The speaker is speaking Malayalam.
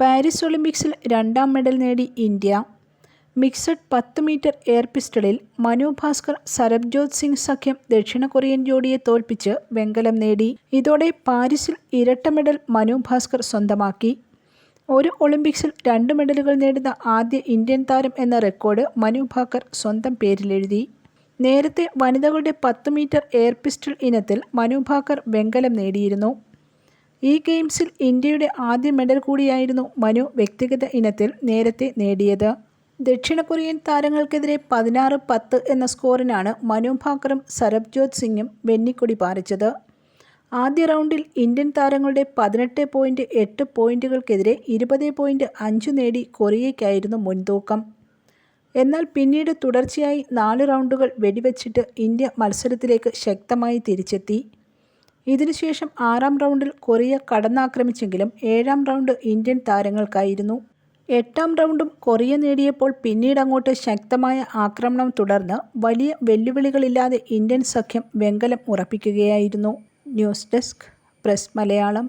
പാരീസ് ഒളിമ്പിക്സിൽ രണ്ടാം മെഡൽ നേടി ഇന്ത്യ. മിക്സഡ് പത്ത് മീറ്റർ എയർ പിസ്റ്റളിൽ മനു ഭാസ്കർ സരബ്ജോത് സിംഗ് സഖ്യം ദക്ഷിണ കൊറിയൻ ജോഡിയെ തോൽപ്പിച്ച് വെങ്കലം നേടി. ഇതോടെ പാരീസിൽ ഇരട്ട മെഡൽ മനു ഭാസ്കർ സ്വന്തമാക്കി. ഒരു ഒളിമ്പിക്സിൽ രണ്ട് മെഡലുകൾ നേടുന്ന ആദ്യ ഇന്ത്യൻ താരം എന്ന റെക്കോർഡ് മനു ഭാക്കർ സ്വന്തം പേരിലെഴുതി. നേരത്തെ വനിതകളുടെ പത്ത് മീറ്റർ എയർ പിസ്റ്റൾ ഇനത്തിൽ മനു ഭാക്കർ വെങ്കലം നേടിയിരുന്നു. ഈ ഗെയിംസിൽ ഇന്ത്യയുടെ ആദ്യ മെഡൽ കൂടിയായിരുന്നു മനു വ്യക്തിഗത ഇനത്തിൽ നേരത്തെ നേടിയത്. ദക്ഷിണ കൊറിയൻ താരങ്ങൾക്കെതിരെ പതിനാറ് പത്ത് എന്ന സ്കോറിനാണ് മനു ഭാക്കറും സരബ്ജോത് സിംഗും വെന്നിക്കൊടി പാറിച്ചത്. ആദ്യ റൗണ്ടിൽ ഇന്ത്യൻ താരങ്ങളുടെ പതിനെട്ട് പോയിന്റ് എട്ട് പോയിന്റുകൾക്കെതിരെ ഇരുപത് പോയിന്റ് അഞ്ച് നേടി കൊറിയയ്ക്കായിരുന്നു മുൻതൂക്കം. എന്നാൽ പിന്നീട് തുടർച്ചയായി നാല് റൗണ്ടുകൾ വെടിവെച്ചിട്ട് ഇന്ത്യ മത്സരത്തിലേക്ക് ശക്തമായി തിരിച്ചെത്തി. ഇതിനുശേഷം ആറാം റൗണ്ടിൽ കൊറിയ കടന്നാക്രമിച്ചെങ്കിലും ഏഴാം റൗണ്ട് ഇന്ത്യൻ താരങ്ങൾക്കായിരുന്നു. എട്ടാം റൗണ്ടും കൊറിയ നേടിയപ്പോൾ പിന്നീട് അങ്ങോട്ട് ശക്തമായ ആക്രമണം തുടർന്ന് വലിയ വെല്ലുവിളികളില്ലാതെ ഇന്ത്യൻ സഖ്യം വെങ്കലം ഉറപ്പിക്കുകയായിരുന്നു. News desk press Malayalam.